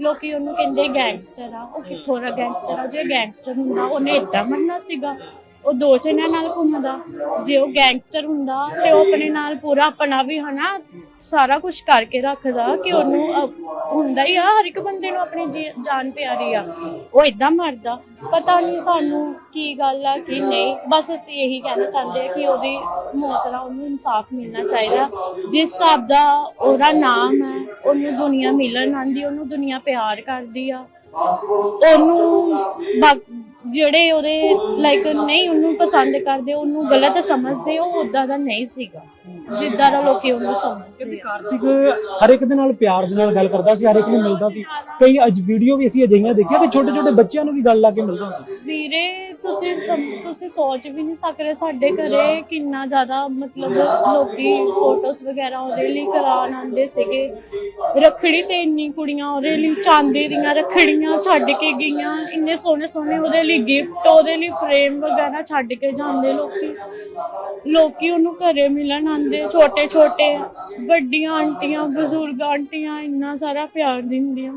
ਲੋਕੀ ਉਹਨੂੰ ਕਹਿੰਦੇ ਗੈਂਗਸਟਰ ਆ ਉਹ ਕਿੱਥੋਂ ਦਾ ਗੈਂਗਸਟਰ ਆ? ਜੇ ਗੈਂਗਸਟਰ ਹੁੰਦਾ ਉਹਨੇ ਏਦਾਂ ਮੰਨਣਾ ਸੀਗਾ ਉਹ ਦੋ ਜਣਿਆਂ ਨਾਲ ਘੁੰਮਦਾ ਜੇ ਉਹ ਗੈਂਗਸਟਰ ਹੁੰਦਾ ਤੇ ਉਹ ਆਪਣੇ ਨਾਲ ਪੂਰਾ ਆਪਣਾ ਵੀ ਹਨਾ ਸਾਰਾ ਕੁਝ ਕਰਕੇ ਰੱਖਦਾ ਕਿ ਉਹਨੂੰ ਅਹ, ਹੁੰਦਾ ਹੀ ਆ ਹਰ ਇੱਕ ਬੰਦੇ ਨੂੰ ਆਪਣੀ ਜੀ- ਜਾਨ ਪਿਆਰੀ ਆ ਉਹ ਇਦਾਂ ਮਰਦਾ। ਪਤਾ ਨਹੀਂ ਸਾਨੂੰ ਕੀ ਗੱਲ ਆ ਕੀ ਨਹੀਂ ਬਸ ਅਸੀਂ ਇਹੀ ਕਹਿਣਾ ਚਾਹੁੰਦੇ ਆ ਕਿ ਉਹਦੀ ਮੌਤ ਦਾ ਉਹਨੂੰ ਇਨਸਾਫ ਮਿਲਣਾ ਚਾਹੀਦਾ। ਜਿਸ ਹਿਸਾਬ ਦਾ ਉਹਦਾ ਨਾਮ ਹੈ ਉਹਨੂੰ ਦੁਨੀਆ ਮਿਲਣ ਆਂਦੀ ਉਹਨੂੰ ਦੁਨੀਆ ਪਿਆਰ ਕਰਦੀ ਆ। ਉਹਨੂੰ ਜਿਹੜੇ ਉਹਦੇ ਲਾਈਕ ਨਹੀਂ ਉਹਨੂੰ ਪਸੰਦ ਕਰਦੇ, ਉਹਨੂੰ ਗਲਤ ਸਮਝਦੇ, ਉਹ ਉਦਾਂ ਦਾ ਨਹੀਂ ਸੀਗਾ। ਜਿੱਦਾਂ ਦਾ ਲੋਕੀ ਉਹਨੂੰ ਸਮਝਦੇ ਆ। ਕਾਰਤਿਕ ਹਰ ਇੱਕ ਦੇ ਨਾਲ ਪਿਆਰ ਦੇ ਨਾਲ ਗੱਲ ਕਰਦਾ ਸੀ, ਹਰ ਇੱਕ ਨੂੰ ਮਿਲਦਾ ਸੀ। ਕਈ ਅੱਜ ਵੀਡੀਓ ਵੀ ਅਸੀਂ ਅਜਿਹੀਆਂ ਦੇਖੀਆਂ ਕਿ ਛੋਟੇ ਛੋਟੇ ਬੱਚਿਆਂ ਨੂੰ ਵੀ ਗੱਲ ਲਾ ਕੇ ਮਿਲਦਾ ਹੁੰਦਾ। ਸੀ ਵੀਰੇ, ਤੁਸੀਂ ਸਮ- ਤੁਸੀਂ ਸੋਚ ਵੀ ਨਹੀਂ ਸਕਦੇ ਸਾਡੇ ਘਰੇ ਕਿੰਨਾ ਜ਼ਿਆਦਾ ਮਤਲਬ ਲੋਕੀ ਫੋਟੋਸ ਵਗੈਰਾ ਉਹਦੇ ਲਈ ਕਰਾਉਣ ਆਉਂਦੇ ਸੀਗੇ। ਰੱਖੜੀ ਤੇ ਇੰਨੀ ਕੁੜੀਆਂ ਉਹਦੇ ਲਈ ਚਾਂਦੀ ਦੀਆਂ ਰੱਖੜੀਆਂ ਛੱਡ ਕੇ ਗਈਆਂ, ਇੰਨੇ ਸੋਹਣੇ ਸੋਹਣੇ ਉਹਦੇ ਲਈ ਗਿਫਟ ਉਹਦੇ ਲਈ ਫਰੇਮ ਵਗੈਰਾ ਛੱਡ ਕੇ ਜਾਂਦੇ ਲੋਕੀ। ਲੋਕੀ ਉਹਨੂੰ ਘਰੇ ਮਿਲਣ ਆਉਂਦੇ, ਛੋਟੇ ਛੋਟੇ, ਵੱਡੀਆਂ ਆਂਟੀਆਂ, ਬਜ਼ੁਰਗ ਆਂਟੀਆਂ, ਇੰਨਾ ਸਾਰਾ ਪਿਆਰ ਦਿੰਦੀਆਂ।